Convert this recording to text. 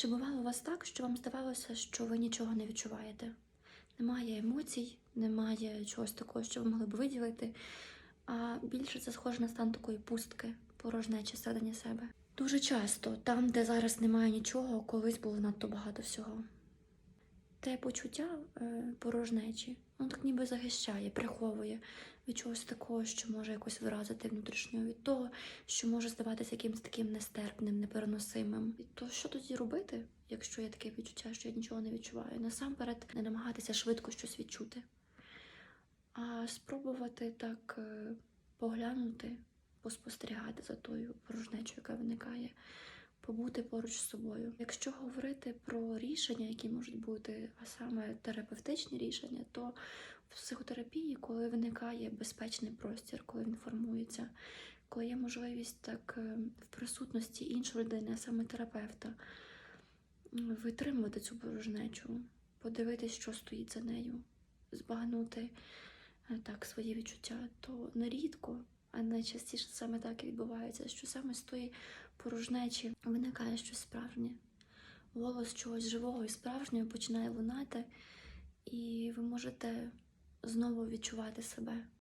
Чи бувало у вас так, що вам здавалося, що ви нічого не відчуваєте? Немає емоцій, немає чогось такого, що ви могли б виділити, а більше це схоже на стан такої пустки, порожнечі всередині себе. Дуже часто, там, де зараз немає нічого, колись було надто багато всього. Те почуття е, порожнечі, воно так ніби захищає, приховує від чогось такого, що може якось виразити внутрішньо, від того, що може здаватися якимось таким нестерпним, непереносимим. І то що тоді робити, якщо є таке відчуття, що я нічого не відчуваю? Насамперед не намагатися швидко щось відчути, а спробувати так е, поглянути, поспостерігати за тою порожнечою, яка виникає, побути поруч з собою. Якщо говорити про рішення, які можуть бути, а саме терапевтичні рішення, то в психотерапії, коли виникає безпечний простір, коли він формується, коли є можливість так е, в присутності іншої людини, а саме терапевта, витримувати цю порожнечу, подивитись, що стоїть за нею, збагнути е, так свої відчуття, то нерідко, а найчастіше саме так і відбувається, що саме з тої порожнечі виникає щось справжнє. Голос чогось живого і справжнього починає лунати, і ви можете знову відчувати себе,